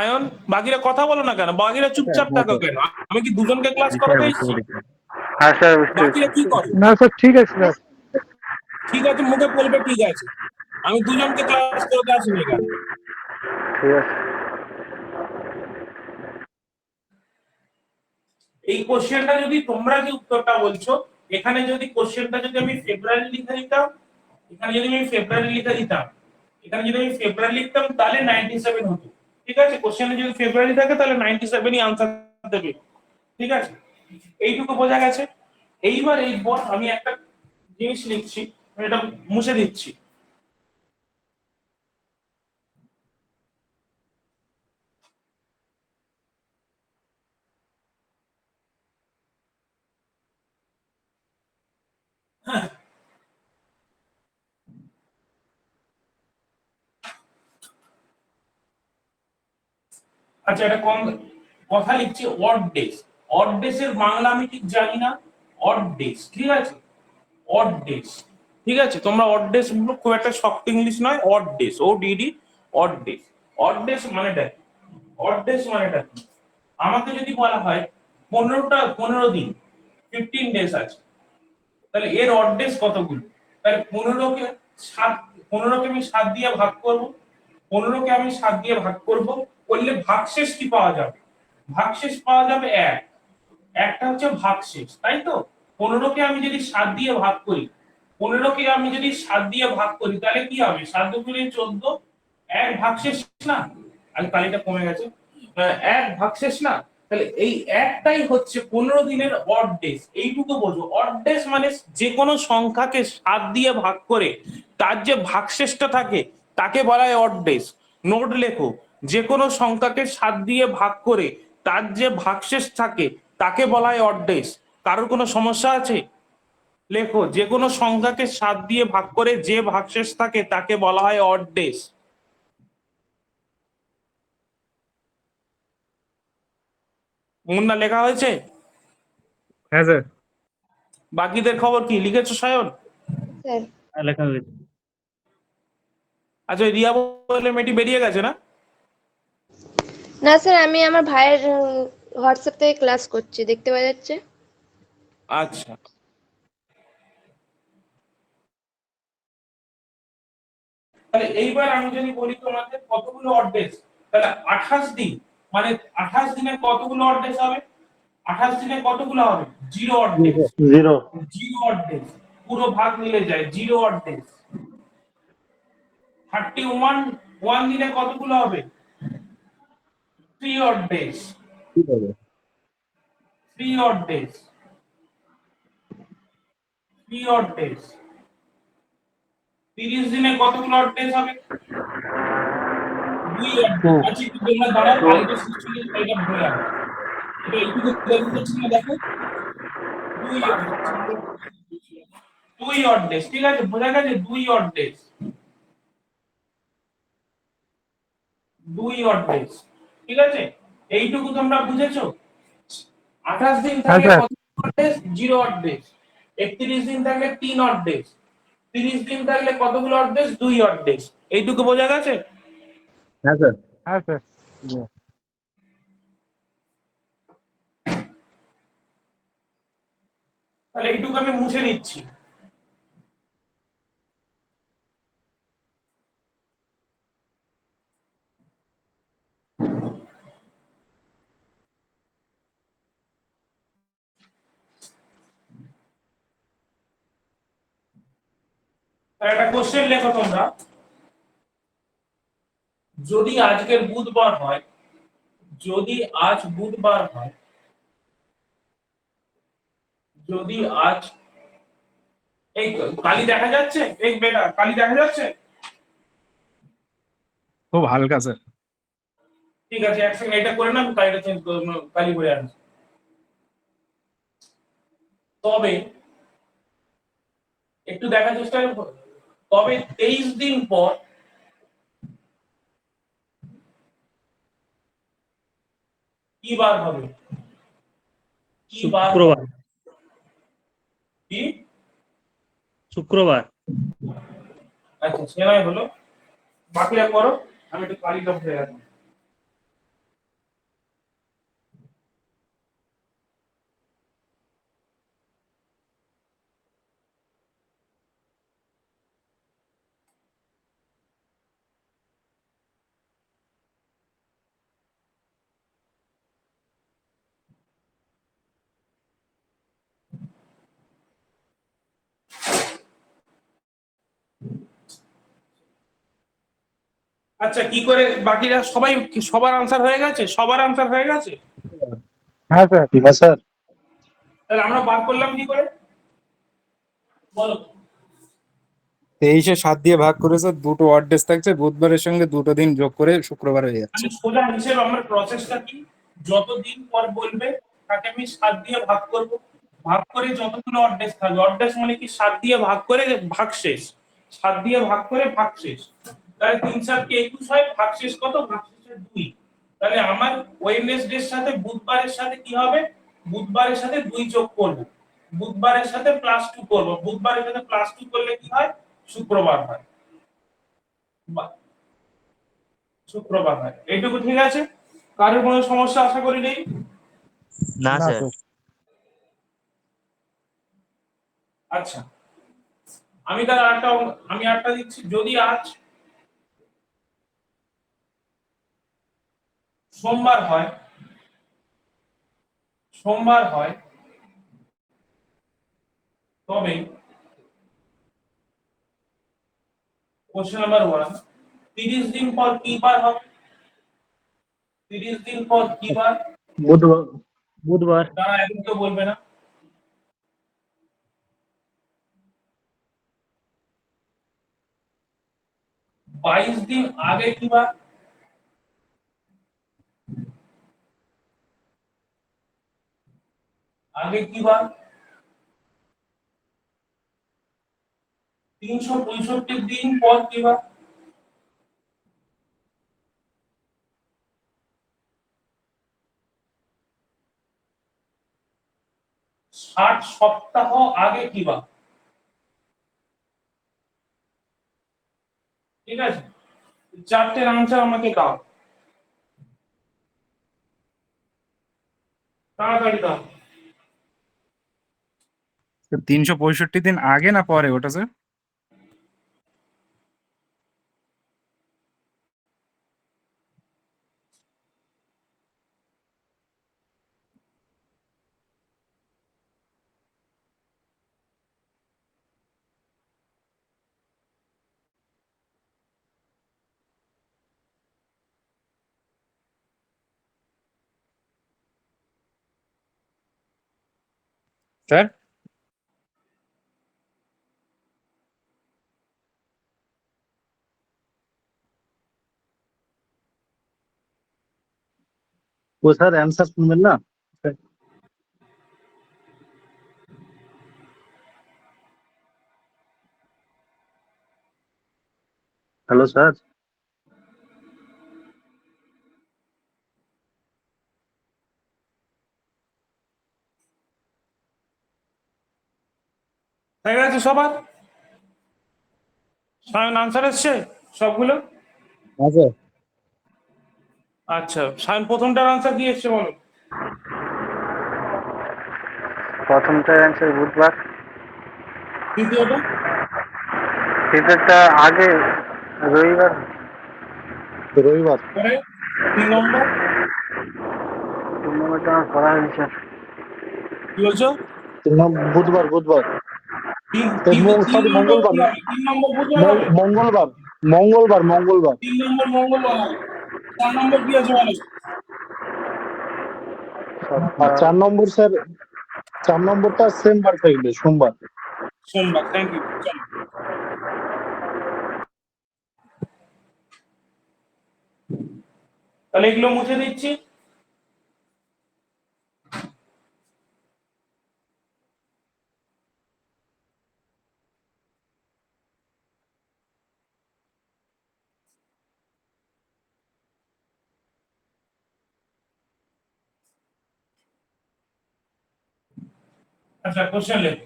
সায়ন বাকিরা কথা বলো না কেন? বাকিরা চুপচাপ থাকো কেন? আমি কি দুজনকে ক্লাস করাতে হ্যাঁ স্যার বাকিরা কি করে? না স্যার ঠিক আছে স্যার। ঠিক আছে মুখে বলবে ঠিক আছে। আমি দুজনকে ক্লাস করতে আসিনি কেন? ঠিক আছে। এই কোশ্চেনটা যদি তোমরা যে উত্তরটা বলছো এখানে যদি কোশ্চেনটা যদি আমি ফেব্রুয়ারি লিখে দিতাম এখানে যদি আমি ফেব্রুয়ারি লিখে দিতাম এখানে যদি আমি ফেব্রুয়ারি লিখতাম তাহলে নাইনটি সেভেন হতো। ঠিক আছে? কোশ্চেনে যদি ফেব্রুয়ারি থাকে, তাহলে নাইনটি সেভেনই আনসার দেবে। ঠিক আছে? এইটুকু বোঝা গেছে? এইবার এই বল আমি একটা জিনিস লিখছি আমি এটা মুছে দিচ্ছি। আচ্ছা এটা কম কথা লিখছি অড ডেজ অড ডেজ এর বাংলা আমি ঠিক জানি না। অড ডেজ ঠিক আছে? অড ডেজ ঠিক আছে, তোমরা অড ডেজ খুব একটা শক্ত ইংলিশ নয় অড ডেজ ও ডিডি অড ডেজ অড ডেজ মানেটা কি অড ডেজ মানেটা কি আমাকে যদি বলা হয় পনেরোটা, পনেরো দিন ফিফটিন ডেজ আছে, তাহলে এর অড ডেজ কতগুলো? তাহলে পনেরোকে সাত, পনেরোকে আমি সাত দিয়ে ভাগ করব, পনেরোকে আমি সাত দিয়ে ভাগ করব করলে ভাগশেষ কি পাওয়া যাবে? ভাগশেষ পাওয়া যাবে এক। একটা হচ্ছে ভাগশেষ তাই তো? পনেরোকে আমি যদি সাত দিয়ে ভাগ করি পনেরোকে আমি যদি সাত দিয়ে ভাগ করি তাহলে কি হবে? সাত দুগুণে চোদ্দ এক ভাগশেষ না? আর তালিটা কমে গেছে। আহ, এক ভাগশেষ না? তাহলে এই একটাই হচ্ছে পনেরো দিনের অড ডেজ এইটুকু অড ডেজ মানে যে কোনো সংখ্যাকে সাত দিয়ে ভাগ করে তার যে ভাগশেষটা থাকে তাকে বলা হয় অড ডেজ নোট লেখো। যে কোনো সংখ্যাকে সাত দিয়ে ভাগ করে তার যে ভাগশেষ থাকে তাকে বলা হয় অড ডেজ কারোর কোনো সমস্যা আছে? লেখো যে কোনো সংখ্যাকে সাত দিয়ে ভাগ করে যে ভাগশেষ থাকে তাকে বলা হয় অড ডেজ মুন্না লেখা হয়েছে? হ্যাঁ স্যার। বাকিদের খবর কি? লিখেছো সায়ন? হ্যাঁ, লেখা হয়েছে। আচ্ছা ওই রিয়া বলে মেয়েটি বেরিয়ে গেছে না? না স্যার আমি আমার ভাইয়ের হোয়াটসঅ্যাপ থেকে ক্লাস করছি দেখতে পাওয়া যাচ্ছে? আচ্ছা। তাহলে এইবার আমি যদি বলি তোমাদের কতগুলো অর্ডেস তাহলে আঠাশ দিন মানে আঠাশ দিনে কতগুলো অর্ডেস হবে? আঠাশ দিনে কতগুলো হবে? Zero odd days zero. Zero odd days পুরো ভাগ মিলে যায় zero odd days thirty one one দিনে কতগুলো হবে? Three odd days three odd days three odd days তিরিশ দিনে কতগুলো অর্ডেস হবে? দুই অর্ডেস আচ্ছা একটু তোমরা দাঁড়াও কালকে শিখছিলে এটা ভুলে যাবে। এটা একটু না দেখো। দুই অর্ডেস দুই অর্ডেস ঠিক আছে? বোঝা গেছে দুই অর্ডেস দুই অর্ডেস ঠিক আছে? এইটুকু তোমরা বুঝেছ? আঠাশ দিন থাকলে জিরো অর্ডেস একত্রিশ দিন থাকলে তিন অর্ডেস তিরিশ দিন থাকলে কতগুলো অর্ডেস দুই অর্ডেস এইটুকু বোঝা গেছে? হ্যাঁ স্যার। হ্যাঁ স্যার। তাহলে এইটুকু আমি মুছে নিচ্ছি। একটা কোশ্চেন লেখো তোমরা। যদি আজকের বুধবার হয় যদি আজ বুধবার হয় যদি আজ এই কালি দেখা যাচ্ছে? এই বেটা কালি দেখা যাচ্ছে? খুব হালকা স্যার ঠিক আছে এক সেকেন্ড এটা করে না আমি কালিটা চেঞ্জ কালি করে আনছি তবে একটু দেখার চেষ্টা করো। তবে তেইশ দিন পর কি বার হবে? কি বার শুক্রবার। কি? শুক্রবার। আচ্ছা সেলাই হলো। বাকিরা করো আমি একটু কালিটা ভরে রাখব। আচ্ছা কি করে বাকিরা সবাই সবার আনসার হয়ে গেছে? সবার আনসার হয়ে গেছে? হ্যাঁ স্যার। হ্যাঁ স্যার। তাহলে আমরা বার করলাম কি করে? বলো। তেইশে সাত দিয়ে ভাগ করেছে দুটো ওয়ার্ড ডেস থাকছে। বুধবারের সঙ্গে দুটো দিন যোগ করে শুক্রবার হয়ে যাচ্ছে। আমি সোজা হিসেবে আমার প্রসেসটা কি? যতদিন পর বলবে তাকে আমি সাত দিয়ে ভাগ করব। ভাগ করে যতগুলো অড্রেস থাকবে। অড্রেস মানে কি? সাত দিয়ে ভাগ করে ভাগ শেষ। সাত দিয়ে ভাগ করে ভাগ শেষ। তাহলে তিন সাতকে একুশ হয়? ভাগ শেষ কত? ভাগ শেষে দুই। তাহলে আমার ওয়েডনেসডের সাথে বুধবারের সাথে কি হবে? বুধবারের সাথে দুই যোগ করব। বুধবারের সাথে প্লাস টু করব। বুধবারের সাথে প্লাস টু করলে কি হয়? শুক্রবার হয়। বা- শুক্রবার হয়। এইটুকু ঠিক আছে? কারোর কোনো সমস্যা আশা করি নেই? না স্যার। আচ্ছা। আমি তার একটা আমি একটা দিচ্ছি। যদি আজ সোমবার হয় সোমবার হয় তবে কোশ্চেন নাম্বার ওয়ান তিরিশ দিন পর কি বার হবে? তিরিশ দিন পর কি বার? বুধবার বুধবার। তারা এখন কেউ বলবে না। বাইশ দিন আগে কি বার? আগে কি বার? তিনশো পঁয়ষট্টি দিন পর কি বার? ষাট সপ্তাহ আগে কি বার? ঠিক আছে? চারটের আনসার আমাকে দাও। তাড়াতাড়ি দাও। তিনশো পঁয়ষট্টি দিন আগে না পরে ওটা স্যার স্যার ও স্যার অ্যান্সার শুনবেন না হ্যালো স্যার হয়ে গেছে সবার? সায়ন আনসার এসছে সবগুলো? হ্যাঁ স্যার আচ্ছা সায়ন প্রথমটার আনসার কি এসছে বলো? প্রথমটার অ্যান্সার বুধবার। দ্বিতীয়টা? তৃতীয়টা আগে রবিবার। রবিবার। তিন নম্বর? তিন নম্বরটা আমার পড়া হয়নি স্যার কি বলছো? বুধবার বুধবার। তিন মঙ্গলবার। মঙ্গলবার মঙ্গলবার মঙ্গলবার। তিন নম্বর মঙ্গলবার। চার নম্বর কি আছে বলো আর চার নম্বর স্যার চার নম্বরটা সেম বার থাকবে সোমবার। সোমবার থ্যাংক ইউ তাহলে এগুলো মুছে দিচ্ছি। আচ্ছা কোশ্চেন লেখ।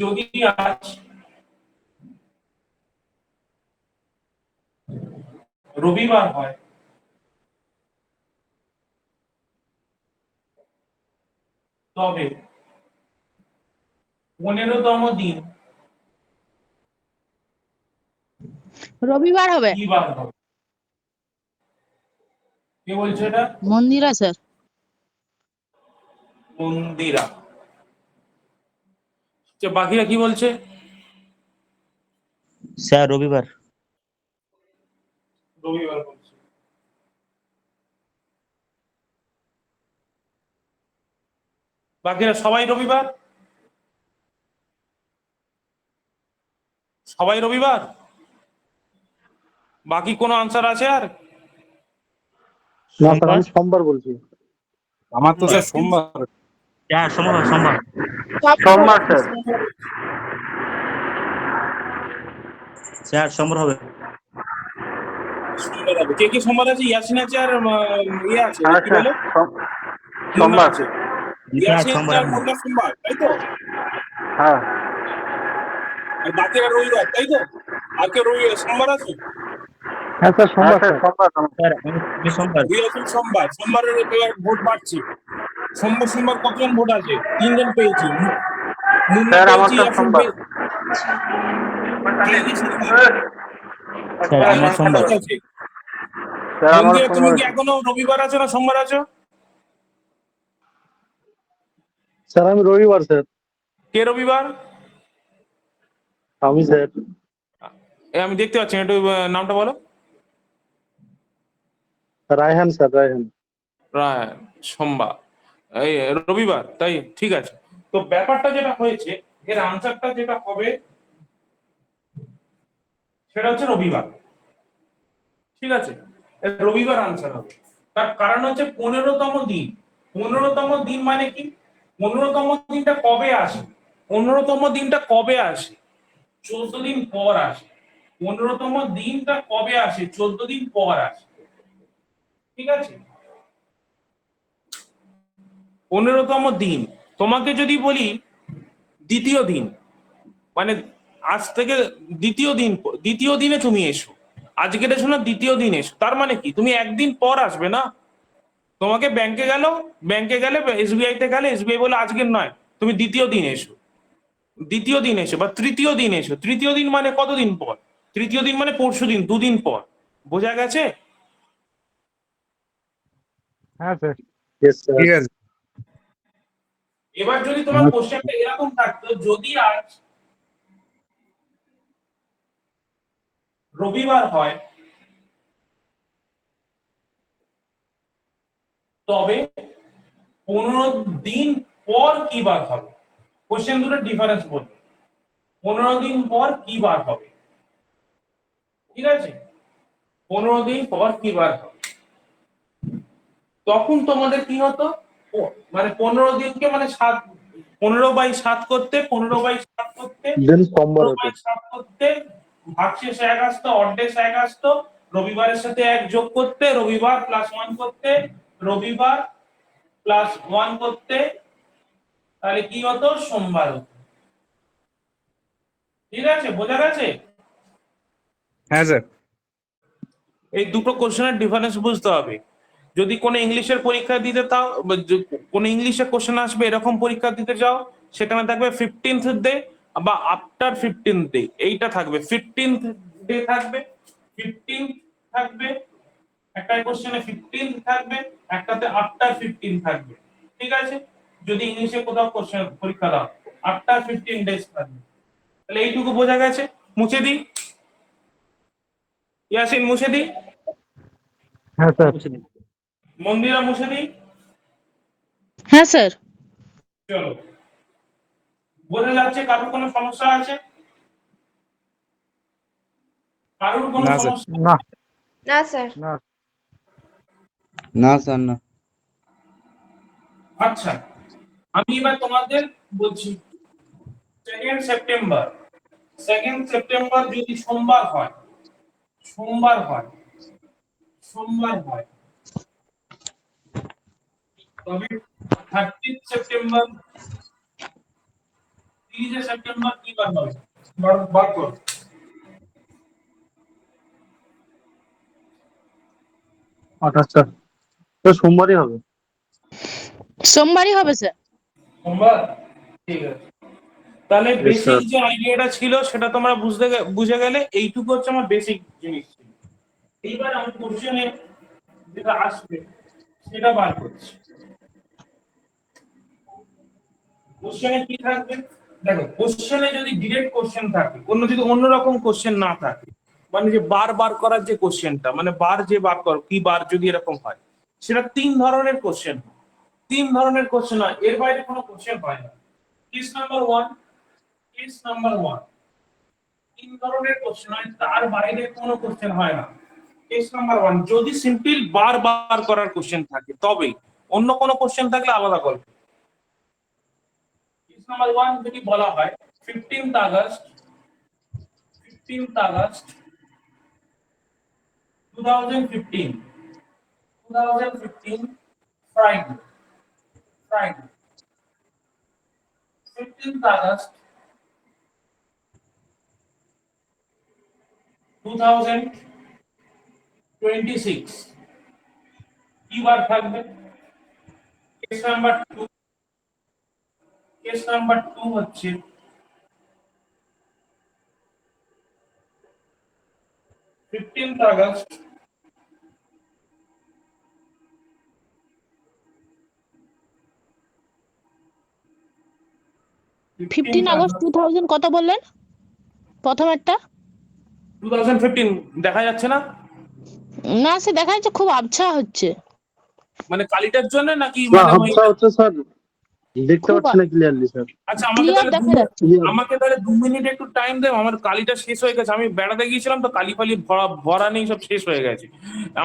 যদি আজ রবিবার হয় তবে পনেরোতম দিন রবিবার হবে? কি কে বলছে এটা? মন্দিরা স্যার। মন্দিরা। আচ্ছা, বাকিরা কি বলছে? স্যার রবিবার। রবিবার বলছে। বাকিরা সবাই রবিবার? সবাই রবিবার? বাকি কোনো আনসার আছে আর? না স্যার আমি সোমবার বলছি। আমার তো স্যার সোমবার। স্যার সোমবার সোমবার। সোমবার স্যার। স্যার সোমবার হবে। কে কে সোমবার আছে? ইয়াসিন আছে আর ইয়ে আছে হ্যাঁ, কি বলে? মুন্না আছে। ইয়াসিন সোমবার আর সোমবার তাই তো? হ্যাঁ। আর বাকিরা রবিবার তাই তো? আর কে রবিবার সোমবার আছে? হ্যাঁ স্যার সোমবার স্যার সোমবার সোমবার। সোমবারের এবার ভোট বাড়ছে। সোমবার সোমবার কতজন ভোট আছে? তিনজন পেয়েছি। মু- স্যার, পেয়েছি, আমারটা সোমবার। পেয়ে- তাহলে সোমবার। স্যার আমার সোমবার। স্যার আমার তুমি কি এখনও রবিবার আছো না সোমবার আছো? স্যার আমি রবিবার স্যার। কে রবিবার? আমি স্যার। আমি দেখতে পাচ্ছি একটু নামটা বলো। রায়হান স্যার, রায়হান। রায় সোমবার। এই, রবিবার, তাই? ঠিক আছে। তো ব্যাপারটা যেটা হয়েছে, এর আনসারটা যেটা হবে, সেটা হচ্ছে রবিবার। ঠিক আছে? রবিবার আনসার হবে। তার কারণ হচ্ছে পনেরোতম দিন। পনেরোতম দিন মানে কি? পনেরোতম দিনটা কবে আসে? পনেরোতম দিনটা কবে আসে? চোদ্দ দিন পর আসে। পনেরোতম দিনটা কবে আসে? চোদ্দ দিন পর আসে। ঠিক আছে? পনেরোতম দিন। তোমাকে যদি বলি, দ্বিতীয় দিন। মানে আজ থেকে দ্বিতীয় দিন, দ্বিতীয় দিনে তুমি এসো। আজকের এসো না দ্বিতীয় দিন এসো। তার মানে কি? তুমি একদিন পর আসবে না? তোমাকে ব্যাংকে গেল ব্যাংকে গেলে এসবিআই তে গেলে এসবিআই বলে আজকের নয়, তুমি দ্বিতীয় দিন এসো। দ্বিতীয় দিন এসো বা তৃতীয় দিন এসো। তৃতীয় দিন মানে কতদিন পর? তৃতীয় দিন মানে পরশু দিন দুদিন পর। বোঝা গেছে? হ্যাঁ স্যার ইয়েস স্যার ঠিক আছে। এবার যদি তোমার কোশ্চেনটা এরকম থাকতো যদি আজ রবিবার হয় তবে পনেরো দিন পর কি বার হবে? কোশ্চেন দুটো ডিফারেন্স বলবে পনেরো দিন পর কি বার হবে? ঠিক আছে? পনেরো দিন পর কি বার হবে? তখন তোমাদের কি হতো? মানে পনেরো দিনকে মানে সাত পনেরো বাই সাত করতে পনেরো বাই সাত করতে সাত করতে ভাগশেষ এক আসতো অর্ধেক এক আসতো রবিবারের সাথে এক যোগ করতে রবিবার প্লাস ওয়ান করতে রবিবার প্লাস ওয়ান করতে তাহলে কি হতো? সোমবার হতো। ঠিক আছে? বোঝা গেছে? হ্যাঁ স্যার। এই দুটো কোশ্চেনের ডিফারেন্স বুঝতে হবে। যদি কোনো ইংলিশের পরীক্ষা দিতে তাও কোনো ইংলিশে কোশ্চেন আসবে এরকম পরীক্ষা দিতে যাও সেখানে থাকবে ফিফটিন্থ ডে বা আফটার ফিফটিন্থ ডে এইটা থাকবে। ফিফটিন্থ ডে থাকবে ফিফটিন থাকবে একটা কোশ্চেনে ফিফটিন থাকবে একটাতে আফটার ফিফটিন থাকবে। ঠিক আছে? যদি ইংলিশে কোথাও কোশ্চেন পরীক্ষা দাও আফটার ফিফটিন ডেজ থাকবে। তাহলে এইটুকু বোঝা গেছে? মুছে দিই? ইয়াসিন মুছে দিই? হ্যাঁ স্যার। মন্দিরা মুছে দিই? হ্যাঁ স্যার। চলো। বোঝা যাচ্ছে কারোর কোনো সমস্যা আছে? কারোর কোনো না, স্যার। সমস্যা? না। না স্যার। না। স্যার না। আচ্ছা আমি এবার তোমাদের বলছি সেকেন্ড সেপ্টেম্বর সেকেন্ড সেপ্টেম্বর যদি সোমবার হয় সোমবার হয় সোমবার হয় তবে থার্টি সেপ্টেম্বর তিরিশে সেপ্টেম্বর কি বার হবে? বার- বার আচ্ছা তো সোমবারই হবে। সোমবারই হবে স্যার সোমবার? ঠিক আছে। তাহলে বেসিক. যে আইডিয়াটা ছিল সেটা তোমরা বুঝতে বুঝে গেলে এইটুকু হচ্ছে আমার বেসিক জিনিস ছিল। এইবার আমি কোশ্চেনে যেটা আসবে সেটা বার করছি। কোশ্চেনে কি থাকবে? দেখো কোশ্চেনে যদি ডিরেক্ট কোশ্চেন থাকে, অন্য যদি অন্যরকম কোশ্চেন না থাকে মানে যে বার বার করার যে কোশ্চেনটা মানে বার যে বার কর, কি বার যদি এরকম হয়, সেটা তিন ধরনের কোশ্চেন তিন ধরনের কোশ্চেন হয়, এর বাইরে কোনো কোশ্চেন হয় না। Case number one case number one তিন ধরনের কোশ্চেন হয়, তার বাইরে কোনো কোশ্চেন হয় না। কেস নাম্বার ওয়ান যদি সিম্পল বার বার করার কোশ্চেন থাকে, তবে অন্য কোনো কোশ্চেন থাকলে আলাদা গল্প। নাম্বার ওয়ান যদি বলা হয় fifteenth August fifteenth August two thousand fifteen two thousand fifteen Friday Friday fifteenth August two thousand twenty six কি বার থাকবে? Case number two case number two হচ্ছে fifteenth August fifteen August two thousand কত বললেন? প্রথম একটা টু থাউজেন্ড ফিফটিন দেখা যাচ্ছে না? না সে দেখা যাচ্ছে খুব আবছা হচ্ছে। মানে কালিটার জন্য নাকি মানে হচ্ছে স্যার। দেখতে পাচ্ছি না ক্লিয়ারলি স্যার আচ্ছা আমাকে তাহলে আমাকে তাহলে দু মিনিট একটু টাইম দেব আমার কালিটা শেষ হয়ে গেছে। আমি বেড়াতে গিয়েছিলাম তো কালি ফালি ভরা ভরা নেই সব শেষ হয়ে গেছে।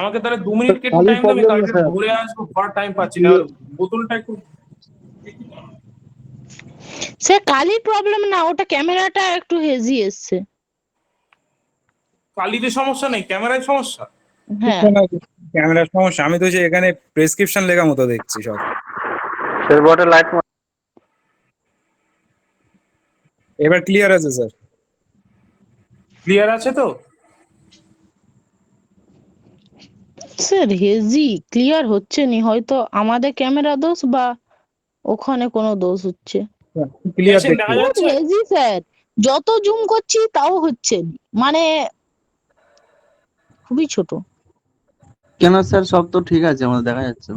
আমাকে তাহলে দু মিনিট একটু টাইম দেবে কালিটা ঘুরে আসব ভরার টাইম পাচ্ছি না। বোতলটা একটু সে কালির প্রবলেম না ওটা ক্যামেরাটা একটু হেজি এসছে। কালিতে সমস্যা নেই ক্যামেরায় সমস্যা? হ্যাঁ। ক্যামেরার সমস্যা। আমি তো যে এখানে প্রেসক্রিপশন লেখা মতো দেখছি সব। স্যার বটে লাইট এবার ক্লিয়ার আছে স্যার ক্লিয়ার আছে তো? স্যার হেজি ক্লিয়ার হচ্ছে নি। হয়তো আমাদের ক্যামেরা দোষ বা ওখানে কোনো দোষ হচ্ছে। ক্লিয়ার? হেজি স্যার যত জুম করছি তাও হচ্ছে মানে খুবই ছোট। কেন স্যার সব তো ঠিক আছে আমাদের দেখা যাচ্ছে।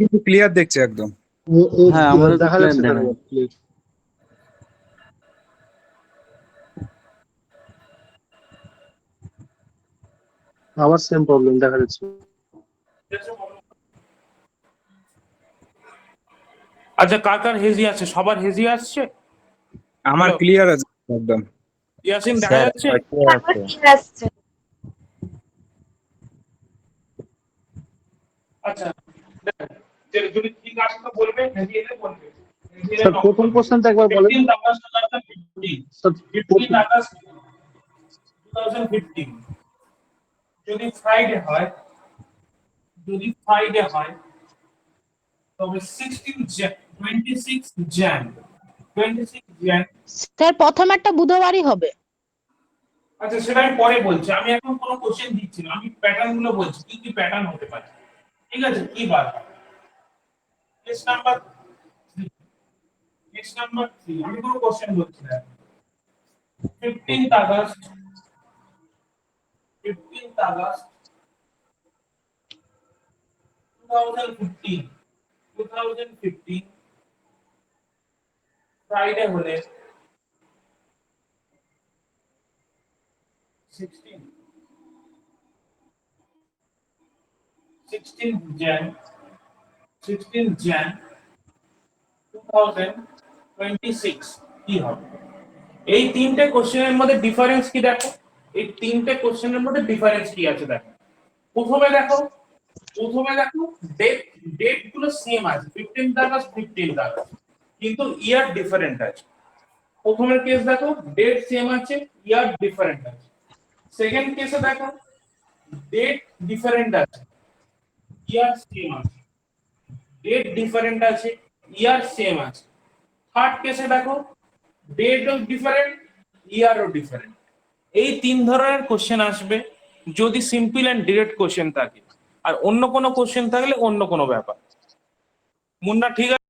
কিন্তু ক্লিয়ার দেখছে একদম। হ্যাঁ, তো দেখা যাচ্ছে clear স্যার দেখা clear। আবার সেম প্রবলেম দেখা যাচ্ছে। আচ্ছা কার কার হেজি আছে? সবার হেজি আসছে? আমার ক্লিয়ার আছে একদম। ইয়াসিন দেখা যাচ্ছে? আসছে। আচ্ছা যদি ঠিক আছে তো বলবে হেজি এলে বলবে। স্যার প্রথম করবে। কোশ্চেনটা একবার বলেন। 15th August 2015 স্যার 15 আগস্ট 2015 যদি ফ্রাইডে হয় যদি ফ্রাইডে হয় তবে 16 জ্যান 26 জ্যান 26 জ্যান স্যার প্রথম একটা বুধবারই হবে। আচ্ছা সেটা আমি পরে বলছি। আমি এখন কোনো কোশ্চেন দিচ্ছি না। আমি প্যাটার্নগুলো বলছি কি কি প্যাটার্ন হতে পারে। ঠিক আছে কি বার কেস নাম্বার কেস নাম্বার 3 আমি কোনো কোশ্চেন বলছি না। 15th August 15th August 2015 2015 Friday হলে 16 16 Jan 16 Jan 2026 কি হবে এই তিনটে কোশ্চেনের মধ্যে ডিফারেন্স কি দেখো? এই তিনটে কোশ্চেনের মধ্যে ডিফারেন্স কি আছে দেখো? প্রথমে দেখো প্রথমে দেখো ডেট ডেটগুলো সেম আছে 15 আগস্ট 15 আগস্ট কিন্তু ইয়ার ডিফারেন্ট আছে। প্রথমের কেস দেখো ডেট সেম আছে ইয়ার ডিফারেন্ট আছে। সেকেন্ড কেসে দেখো ডেট ডিফারেন্ট আছে ইয়ার সেম আছে। ডেট ডিফারেন্ট আছে ইয়ার সেম আছে। থার্ড কেসে দেখো ডেটও ডিফারেন্ট ইয়ারও ডিফারেন্ট এই তিন ধরনের কোশ্চেন আসবে যদি সিম্পল অ্যান্ড ডিরেক্ট কোশ্চেন থাকে। আর অন্য কোনো কোশ্চেন থাকলে অন্য কোনো ব্যাপার। মুন্না, ঠিক আছে?